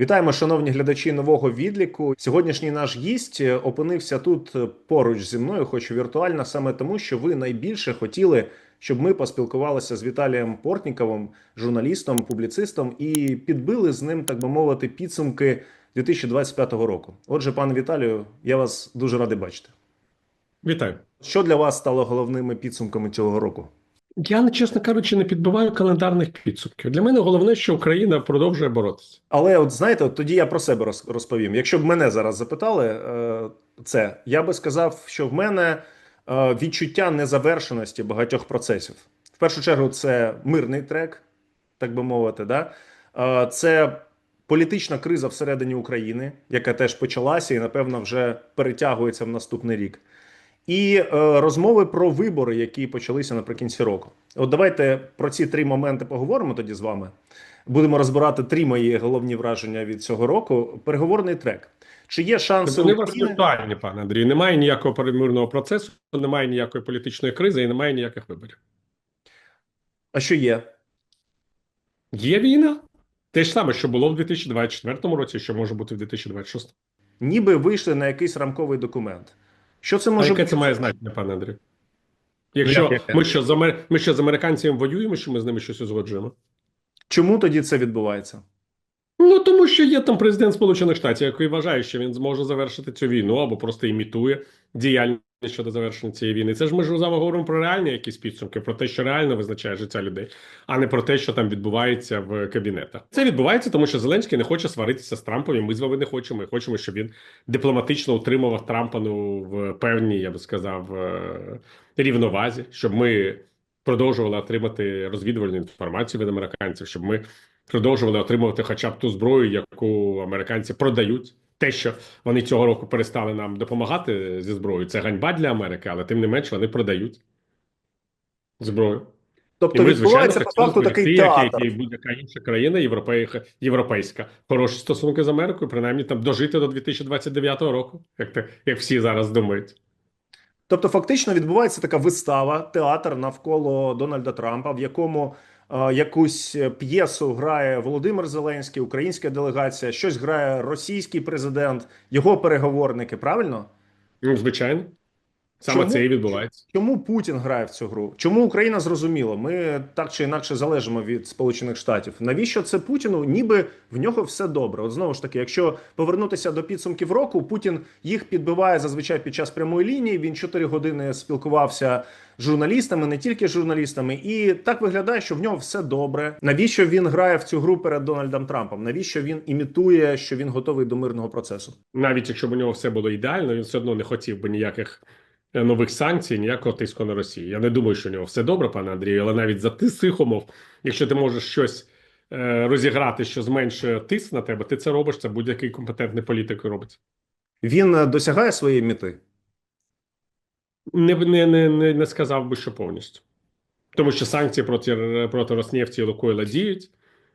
Вітаємо, шановні глядачі нового відліку. Сьогоднішній наш гість опинився тут поруч зі мною, хоч і віртуально, саме тому, що ви найбільше хотіли, щоб ми поспілкувалися з Віталієм Портніковим, журналістом, публіцистом, і підбили з ним, так би мовити, підсумки 2025 року. Отже, пане Віталію, я вас дуже радий бачити. Вітаю. Що для вас стало головними підсумками цього року? Я, чесно кажучи, не підбиваю календарних підсумків. Для мене головне, що Україна продовжує боротися. Але от знаєте, от тоді я про себе роз- розповім. Якщо б мене зараз запитали е, це, я би сказав, що в мене е, відчуття незавершеності багатьох процесів. В першу чергу, це мирний трек, так би мовити, да? Е, це політична криза всередині України, яка теж почалася і, напевно, вже перетягується в наступний рік. І е, розмови про вибори, які почалися наприкінці року. От давайте про ці три моменти поговоримо тоді з вами. Будемо розбирати три мої головні враження від цього року. Переговорний трек. Чи є шанси Вони вас віртуальні, пане Андрію. Немає ніякого перемирного процесу, немає ніякої політичної кризи і немає ніяких виборів. А що є? Є війна. Те ж саме, що було в 2024 році, що може бути в 2026. Ніби вийшли на якийсь рамковий документ. Що це А яке бути? це має значення, пане Андрій? Якщо Як ми що, з ми що з американцями воюємо, що ми з ними щось узгоджуємо? Чому тоді це відбувається? Ну тому що є там президент Сполучених Штатів, який вважає, що він зможе завершити цю війну або просто імітує діяльність щодо завершення цієї війни. Це ж ми ж з вами говоримо про реальні якісь підсумки, про те, що реально визначає життя людей, а не про те, що там відбувається в кабінетах. Це відбувається, тому що Зеленський не хоче сваритися з Трампом. і Ми з вами не хочемо. Ми хочемо, щоб він дипломатично утримував Трампа ну, в певній, я би сказав, е, рівновазі, щоб ми продовжували отримати розвідувальну інформацію від американців, щоб ми продовжували отримувати хоча б ту зброю, яку американці продають. Те, що вони цього року перестали нам допомагати зі зброєю, це ганьба для Америки, але тим не менш вони продають зброю. Тобто відбувається по факту такий як, театр. як і будь-яка інша країна європейська, європейська. Хороші стосунки з Америкою, принаймні там дожити до 2029 року, як, те- як всі зараз думають. Тобто, фактично відбувається така вистава, театр навколо Дональда Трампа, в якому якусь п'єсу грає Володимир Зеленський, українська делегація, щось грає російський президент, його переговорники. Правильно? Ну, звичайно, саме Чому? це і відбувається. Чому Путін грає в цю гру? Чому Україна зрозуміло? Ми так чи інакше залежимо від Сполучених Штатів. Навіщо це Путіну? Ніби в нього все добре. От знову ж таки, якщо повернутися до підсумків року, Путін їх підбиває зазвичай під час прямої лінії. Він 4 години спілкувався з журналістами, не тільки з журналістами, і так виглядає, що в нього все добре. Навіщо він грає в цю гру перед Дональдом Трампом? Навіщо він імітує, що він готовий до мирного процесу? навіть якщо б у нього все було ідеально, він все одно не хотів би ніяких нових санкцій, ніякого тиску на Росію. Я не думаю, що у нього все добре, пане Андрію, але навіть за ти цих умов, якщо ти можеш щось е, розіграти, що зменшує тиск на тебе, ти це робиш. Це будь-який компетентний політик робить. Він е, досягає своєї мети. Не, не, не, не, не сказав би, що повністю. Тому що санкції проти, проти Роснефті і Лукойла діють.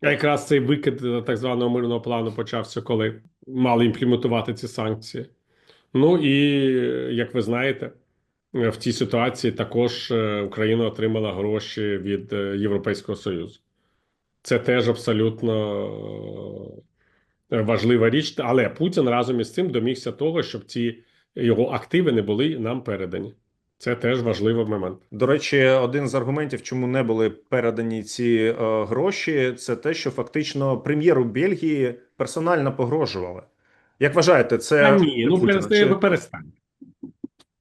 А якраз цей викид е, так званого мирного плану почався, коли мали імплементувати ці санкції. Ну і як ви знаєте, в цій ситуації також е, Україна отримала гроші від е, Європейського Союзу. Це теж абсолютно е, важлива річ, але Путін разом із цим домігся того, щоб ці його активи не були нам передані. Це теж важливий момент. До речі, один з аргументів, чому не були передані ці е, гроші, це те, що фактично прем'єру Бельгії персонально погрожували. Як вважаєте, це Та ні, ну перестань, чи- перестань.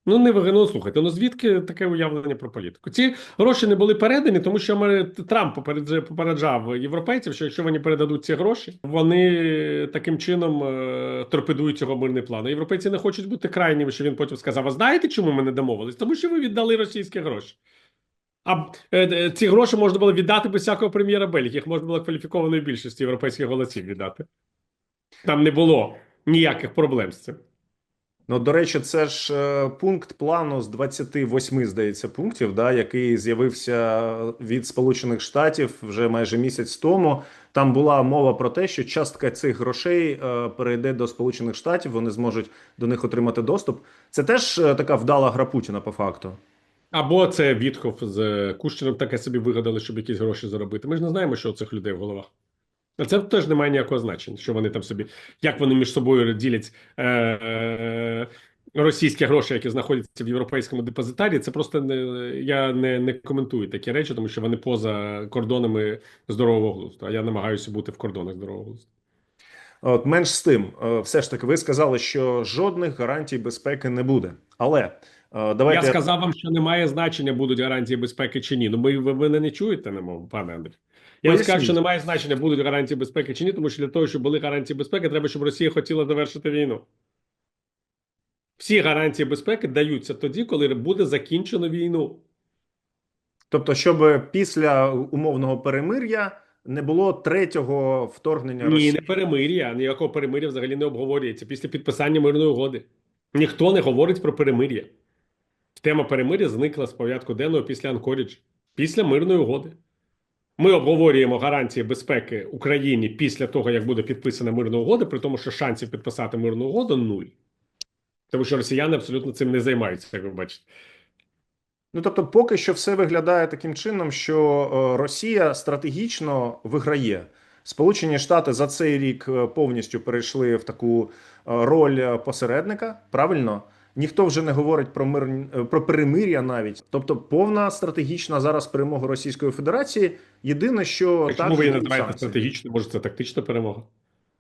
Ну, не ви- ну, слухайте, ну звідки таке уявлення про політику? Ці гроші не були передані, тому що Трамп попередж- попереджав європейців, що якщо вони передадуть ці гроші, вони таким чином е, торпедують його мирний план. А європейці не хочуть бути крайніми, що він потім сказав: а знаєте, чому ми не домовились? Тому що ви віддали російські гроші. А е, е, ці гроші можна було віддати без всякого прем'єра Бельгії, їх можна було кваліфікованою більшістю європейських голосів віддати. Там не було ніяких проблем з цим. Ну, до речі, це ж е, пункт плану з 28, здається, пунктів, да, який з'явився від Сполучених Штатів вже майже місяць тому. Там була мова про те, що частка цих грошей е, перейде до Сполучених Штатів, вони зможуть до них отримати доступ. Це теж е, така вдала гра Путіна по факту. Або це Вітхов з Кущином таке собі вигадали, щоб якісь гроші заробити. Ми ж не знаємо, що у цих людей в головах. Це теж не має ніякого значення, що вони там собі, як вони між собою ділять е, е, російські гроші, які знаходяться в європейському депозитарі. Це просто не я не, не коментую такі речі, тому що вони поза кордонами здорового глузду. А я намагаюся бути в кордонах здорового глузду. От менш з тим, е, все ж таки, ви сказали, що жодних гарантій безпеки не буде. Але давайте Я сказав вам, що немає значення, будуть гарантії безпеки чи ні. Ну ми ви мене не чуєте, не мов, пане Андрій. Я вам Поясніть. сказав, що немає значення, будуть гарантії безпеки чи ні, тому що для того, щоб були гарантії безпеки, треба, щоб Росія хотіла завершити війну. Всі гарантії безпеки даються тоді, коли буде закінчено війну. Тобто, щоб після умовного перемир'я не було третього вторгнення Ні, Росії. не перемир'я. Ніякого перемир'я взагалі не обговорюється після підписання мирної угоди. Ніхто не говорить про перемир'я. Тема перемир'я зникла з порядку денного після Анкорідж, після мирної угоди. Ми обговорюємо гарантії безпеки Україні після того, як буде підписана мирна угода, при тому, що шансів підписати мирну угоду нуль. Тому що росіяни абсолютно цим не займаються, як ви бачите. Ну тобто, поки що все виглядає таким чином, що е, Росія стратегічно виграє. Сполучені Штати за цей рік е, повністю перейшли в таку е, роль посередника. Правильно, ніхто вже не говорить про мир е, про перемир'я навіть. Тобто, повна стратегічна зараз перемога Російської Федерації. Єдине, що Так, Чому ви її називаєте санкції. стратегічною? Може, це тактична перемога?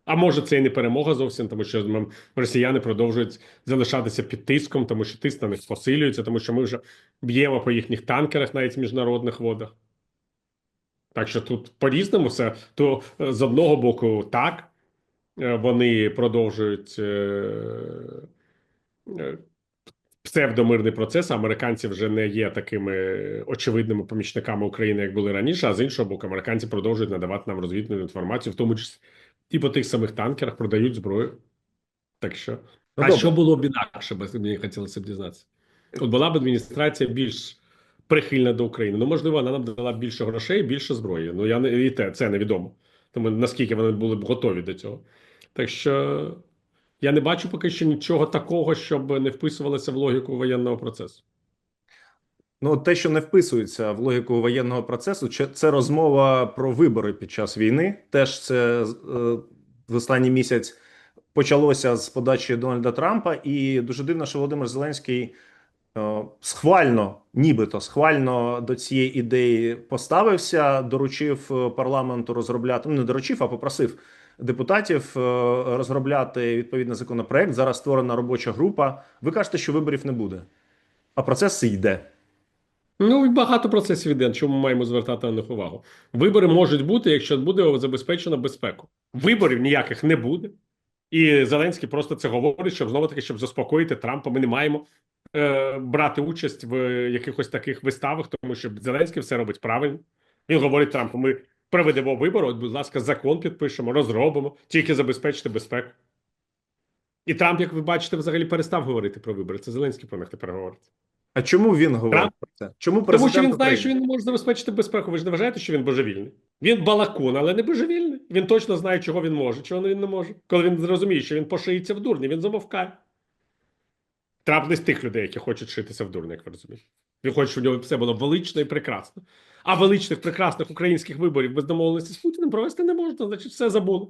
А може, це і не перемога зовсім, тому що росіяни продовжують залишатися під тиском, тому що тиск на них посилюється, тому що ми вже б'ємо по їхніх танкерах навіть в міжнародних водах. Так що тут по-різному все. То е, з одного боку, так, е, вони продовжують псевдомирний процес. Американці вже не є такими очевидними помічниками України, як були раніше. А з іншого боку, американці продовжують надавати нам розвідну інформацію, в тому числі і по тих самих танкерах продають зброю. Так що, Ну, а добре. що було б інакше, мені хотілося б дізнатися. От була б адміністрація більш прихильна до України. Ну, можливо, вона нам дала більше грошей, більше зброї. Ну я не і те, це невідомо. Тому наскільки вони були б готові до цього. Так що я не бачу поки що нічого такого, щоб не вписувалося в логіку воєнного процесу. Ну, те, що не вписується в логіку воєнного процесу, це розмова про вибори під час війни. Теж це е, в останній місяць почалося з подачі Дональда Трампа, і дуже дивно, що Володимир Зеленський е, схвально, нібито схвально до цієї ідеї поставився, доручив е, парламенту розробляти. Ну, не доручив, а попросив депутатів е, розробляти відповідний законопроект. Зараз створена робоча група. Ви кажете, що виборів не буде, а процес йде. Ну, багато процесів іде, чому ми маємо звертати на них увагу. Вибори можуть бути, якщо буде забезпечено безпеку. Виборів ніяких не буде. І Зеленський просто це говорить, щоб знову таки, щоб заспокоїти Трампа. Ми не маємо е, брати участь в якихось таких виставах, тому що Зеленський все робить правильно. Він говорить Трампу: ми проведемо вибори, от, будь ласка, закон підпишемо, розробимо, тільки забезпечте безпеку. І Трамп, як ви бачите, взагалі перестав говорити про вибори. Це Зеленський про них тепер говорить. А чому він говорить Трамп? про це? Чому Тому що він знає, що він не може забезпечити безпеку. Ви ж не вважаєте, що він божевільний? Він балакун, але не божевільний. Він точно знає, чого він може, чого він не може. Коли він зрозуміє, що він пошиється в дурні, він замовкає. Трамп не з тих людей, які хочуть шитися в дурні, як ви розумієте. Він хоче, щоб у нього все було велично і прекрасно. А величних, прекрасних українських виборів без домовленості з Путіним провести не можна, значить, все забули.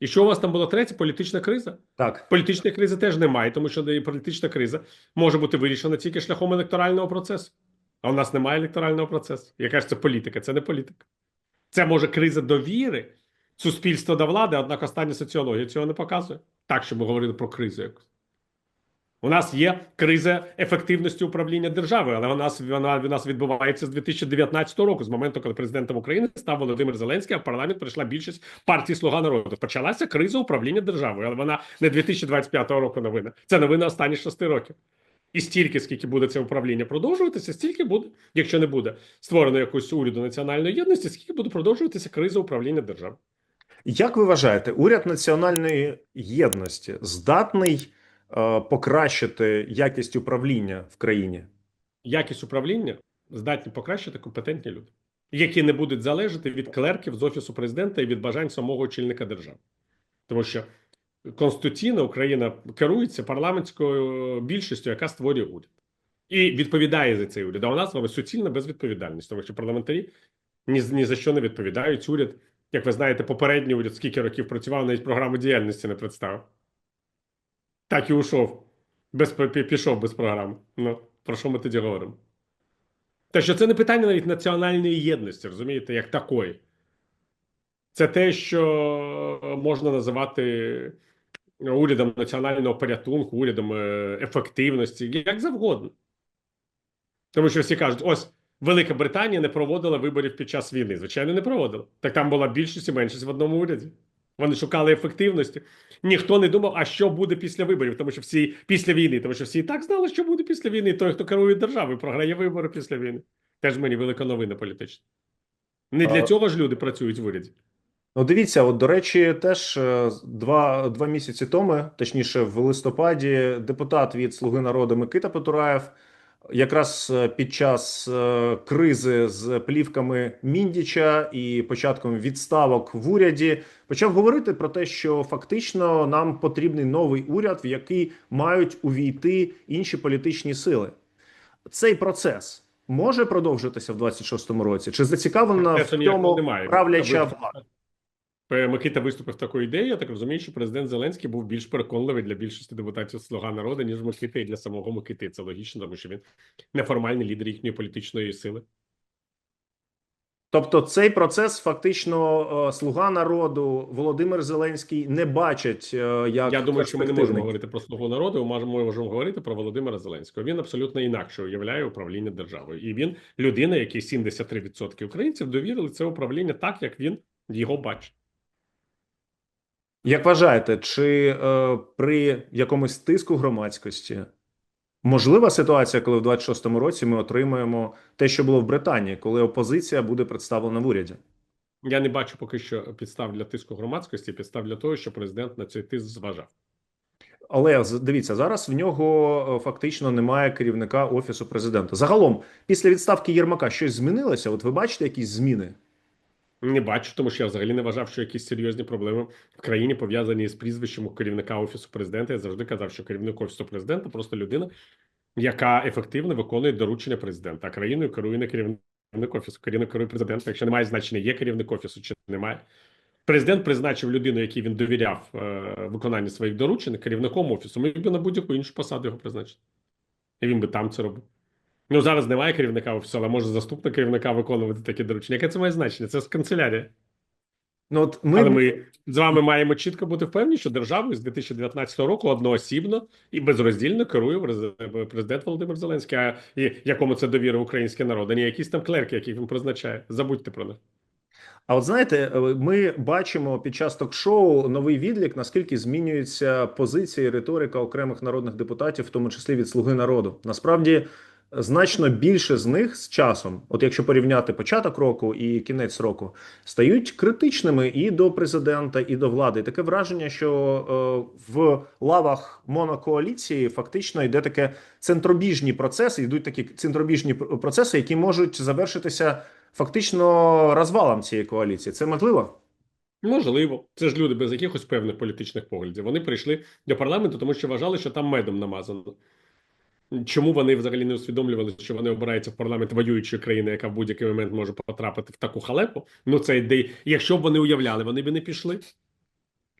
І що у вас там була третя політична криза? Так. Політичної кризи теж немає, тому що і політична криза може бути вирішена тільки шляхом електорального процесу. А у нас немає електорального процесу. Яка ж це політика? Це не політика. Це може криза довіри суспільства до влади, однак остання соціологія цього не показує. Так, щоб ми говорили про кризу якусь. У нас є криза ефективності управління державою, але вона, вона, вона нас відбувається з 2019 року, з моменту, коли президентом України став Володимир Зеленський, а в парламент прийшла більшість партії Слуга народу. Почалася криза управління державою, але вона не 2025 року новина. Це новина останніх шести років. І стільки, скільки буде це управління продовжуватися, стільки буде, якщо не буде створено якусь уряду національної єдності, скільки буде продовжуватися криза управління державою. Як ви вважаєте, уряд національної єдності здатний покращити якість управління в країні? Якість управління здатні покращити компетентні люди, які не будуть залежати від клерків з офісу президента і від бажань самого очільника держави, тому що конституційно Україна керується парламентською більшістю, яка створює уряд, і відповідає за цей уряд. А у нас з вами суцільна безвідповідальність, тому що парламентарі ні, ні за що не відповідають. Уряд Як ви знаєте, попередній уряд скільки років працював, навіть програму діяльності не представив. Так і ушов. Без, пішов без програми. Ну, про що ми тоді говоримо? Те, що це не питання навіть національної єдності, розумієте, як такої. Це те, що можна називати урядом національного порятунку, урядом е, ефективності, як завгодно. Тому що всі кажуть, ось Велика Британія не проводила виборів під час війни. Звичайно, не проводила. Так там була більшість і меншість в одному уряді. Вони шукали ефективності. Ніхто не думав, а що буде після виборів, тому що всі після війни, тому що всі і так знали, що буде після війни. Той, хто керує державою, програє вибори після війни. Теж мені велика новина політична. Не для А- цього ж люди працюють в уряді. Ну, дивіться, от до речі, теж е, два, два місяці тому, точніше, в листопаді, депутат від Слуги народу Микита Потураєв, якраз е, під час е, кризи з плівками Міндіча і початком відставок в уряді, почав говорити про те, що фактично нам потрібний новий уряд, в який мають увійти інші політичні сили. Цей процес може продовжитися в 26-му році? Чи зацікавлена в цьому правляча влада? Микита виступив таку ідею. Я так розумію, що президент Зеленський був більш переконливий для більшості депутатів Слуга народу, ніж Микита і для самого Микити. Це логічно, тому що він неформальний лідер їхньої політичної сили. Тобто цей процес фактично е, слуга народу Володимир Зеленський не бачать е, як Я думаю, що ми не можемо говорити про слугу народу. Ми можемо, можемо говорити про Володимира Зеленського. Він абсолютно інакше уявляє управління державою, і він людина, якій 73% українців довірили це управління так, як він його бачить. Як вважаєте, чи е, при якомусь тиску громадськості можлива ситуація, коли в 26-му році ми отримаємо те, що було в Британії, коли опозиція буде представлена в уряді? Я не бачу поки що підстав для тиску громадськості, підстав для того, що президент на цей тиск зважав. Але дивіться, зараз в нього е, фактично немає керівника офісу президента. Загалом, після відставки Єрмака щось змінилося? От ви бачите якісь зміни? Не бачу, тому що я взагалі не вважав, що якісь серйозні проблеми в країні пов'язані з прізвищем керівника офісу президента. Я завжди казав, що керівник офісу президента просто людина, яка ефективно виконує доручення президента. А країною керує не керівник офісу. Керівник керує президент. Якщо немає значення, є керівник офісу чи немає. Президент призначив людину, якій він довіряв е, виконанні своїх доручень, керівником офісу. Ми б на будь-яку іншу посаду його призначити. І він би там це робив. Ну зараз немає керівника офісу, але може заступник керівника виконувати такі доручення. Яке це має значення? Це ж канцелярія. Ну от ми, Але ми з вами маємо чітко бути впевнені, що державою з 2019 року одноосібно і безроздільно керує президент Володимир Зеленський, а і якому це довірив український народ, а не якісь там клерки, яких він призначає. Забудьте про них. А от знаєте, е, ми бачимо під час ток-шоу новий відлік, наскільки змінюється позиція і риторика окремих народних депутатів, в тому числі від Слуги народу. Насправді значно більше з них з часом, от якщо порівняти початок року і кінець року, стають критичними і до президента, і до влади. Таке враження, що е, в лавах монокоаліції фактично йде таке центробіжні процеси, йдуть такі центробіжні процеси, які можуть завершитися фактично розвалом цієї коаліції. Це можливо? Можливо, це ж люди без якихось певних політичних поглядів. Вони прийшли до парламенту, тому що вважали, що там медом намазано. Чому вони взагалі не усвідомлювали, що вони обираються в парламент воюючої країни, яка в будь-який момент може потрапити в таку халепу? Ну це ідея. Якщо б вони уявляли, вони б не пішли.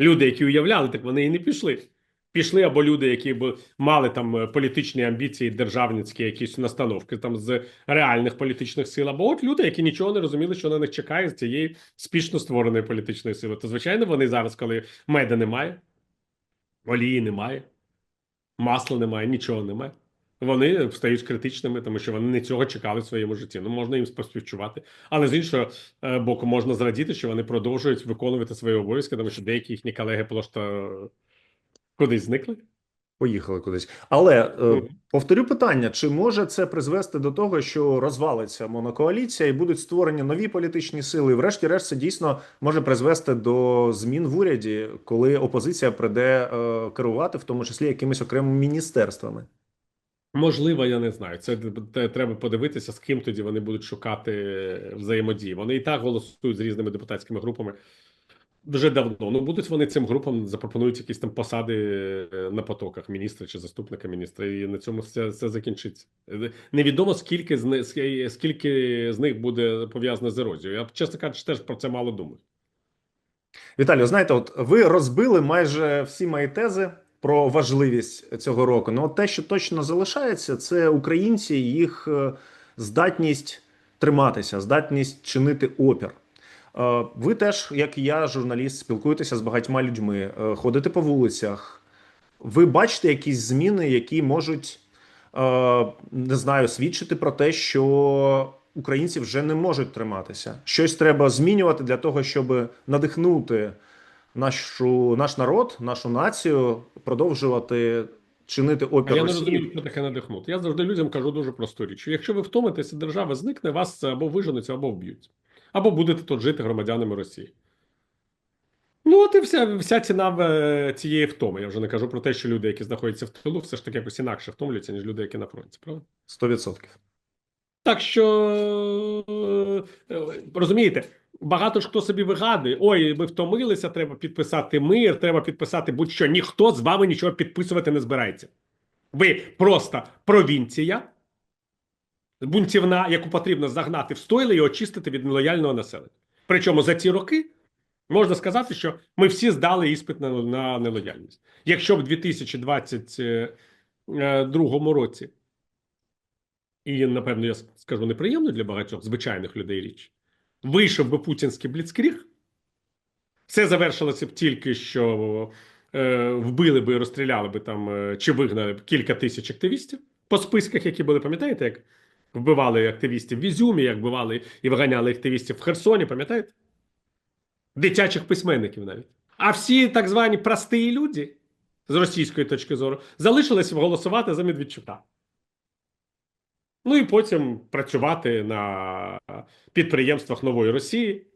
Люди, які уявляли, так вони і не пішли. Пішли або люди, які б мали там е, політичні амбіції, державницькі якісь настановки там з реальних політичних сил, або от люди, які нічого не розуміли, що на них чекає з цієї спішно створеної політичної сили. То звичайно, вони зараз, коли меда немає, олії немає, масла немає, нічого немає. Вони стають критичними, тому що вони не цього чекали в своєму житті. Ну можна їм поспівчувати, але з іншого е, боку, можна зрадіти, що вони продовжують виконувати свої обов'язки, тому що деякі їхні колеги просто кудись зникли. Поїхали кудись. Але е, повторю питання: чи може це призвести до того, що розвалиться монокоаліція і будуть створені нові політичні сили? І Врешті-решт, це дійсно може призвести до змін в уряді, коли опозиція прийде е, керувати, в тому числі якимись окремими міністерствами. Можливо, я не знаю. Це треба подивитися, з ким тоді вони будуть шукати взаємодії. Вони і так голосують з різними депутатськими групами вже давно. Ну будуть вони цим групам запропонують якісь там посади е, на потоках міністра чи заступника міністра, і на цьому все, все закінчиться. Е, Невідомо скільки з них скільки з них буде пов'язано з ерозією. Я чесно кажучи, теж про це мало думаю. Віталію, знаєте, от ви розбили майже всі мої тези про важливість цього року. Ну, те, що точно залишається, це українці, їх е, здатність триматися, здатність чинити опір. Е, Ви теж, як і я, журналіст, спілкуєтеся з багатьма людьми, е, ходите по вулицях. Ви бачите якісь зміни, які можуть не знаю, свідчити про те, що українці вже не можуть триматися. Щось треба змінювати для того, щоб надихнути нашу, наш народ, нашу націю, продовжувати чинити А опір я не розумію, що таке надихнути. Я завжди людям кажу дуже просту річ. Якщо ви втомитеся, держава зникне, вас або виженуться, або вб'ють. Або будете тут жити громадянами Росії. Ну, от і вся, вся ціна е, цієї втоми. Я вже не кажу про те, що люди, які знаходяться в тилу, все ж таки якось інакше втомлюються, ніж люди, які на фронті. Правда? 100%. Так що е, розумієте, багато ж хто собі вигадує: ой, ми втомилися, треба підписати мир, треба підписати будь-що. Ніхто з вами нічого підписувати не збирається. Ви просто провінція, бунтівна, яку потрібно загнати в стойло і очистити від нелояльного населення. Причому за ці роки можна сказати, що ми всі здали іспит на, на нелояльність. Якщо в 2022 році і, напевно, я скажу неприємно для багатьох звичайних людей річ. Вийшов би путінський бліцкріг, все завершилося б тільки, що е, вбили би розстріляли би там е, чи вигнали б кілька тисяч активістів по списках, які були, пам'ятаєте, як вбивали активістів в Ізюмі, як вбивали і виганяли активістів в Херсоні, пам'ятаєте? Дитячих письменників навіть. А всі так звані прості люди з російської точки зору залишились голосувати за Медведчука. Ну і потім працювати на підприємствах нової Росії,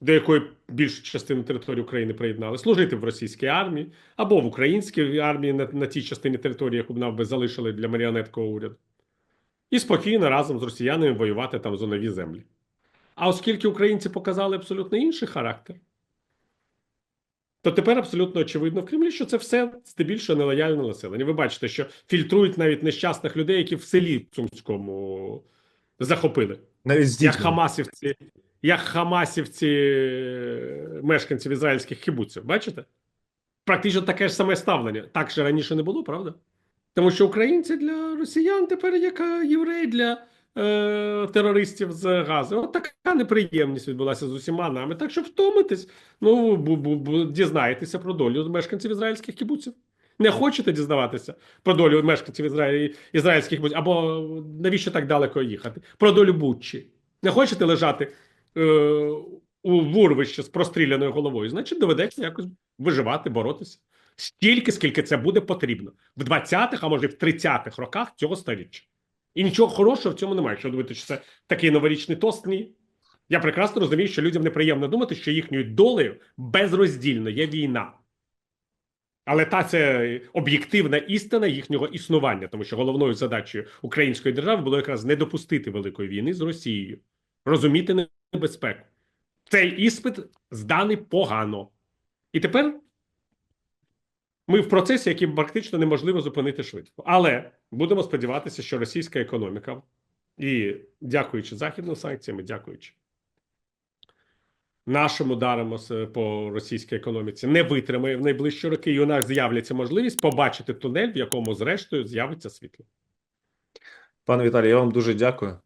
до якої більшу частину території України приєднали, служити в російській армії або в українській армії на, на тій частині території, яку б нам би залишили для маріонеткового уряду, і спокійно разом з росіянами воювати там за нові землі. А оскільки українці показали абсолютно інший характер, то тепер абсолютно очевидно в Кремлі, що це все здебільшого нелояльне населення. Ви бачите, що фільтрують навіть нещасних людей, які в селі Цумському захопили. Навіть Як хамасівці, як хамасівці е, мешканців ізраїльських кибуців. Бачите? Практично таке ж саме ставлення. Так же раніше не було, правда? Тому що українці для росіян тепер як євреї для е, терористів з Гази. От така неприємність відбулася з усіма нами. Так що втомитесь, ну дізнаєтеся про долю мешканців ізраїльських кибуців. Не хочете дізнаватися про долю мешканців Ізраїлі, ізраїльських кибуців? Або навіщо так далеко їхати? Про долю Буччі. Не хочете лежати е, у вурвищі з простріляною головою? Значить, доведеться якось виживати, боротися. Стільки, скільки це буде потрібно в 20-х, а може в 30-х роках цього століття. І нічого хорошого в цьому немає. Якщо думаєте, що це такий новорічний тост, ні. Я прекрасно розумію, що людям неприємно думати, що їхньою долею безроздільно є війна. Але та це об'єктивна істина їхнього існування, тому що головною задачею української держави було якраз не допустити великої війни з Росією, розуміти небезпеку. Цей іспит зданий погано. І тепер ми в процесі, який практично неможливо зупинити швидко. Але будемо сподіватися, що російська економіка, і дякуючи західним санкціям, і дякуючи нашим ударам по російській економіці, не витримає в найближчі роки, і у нас з'являться можливість побачити тунель, в якому, зрештою, з'явиться світло. Пане Віталій, я вам дуже дякую.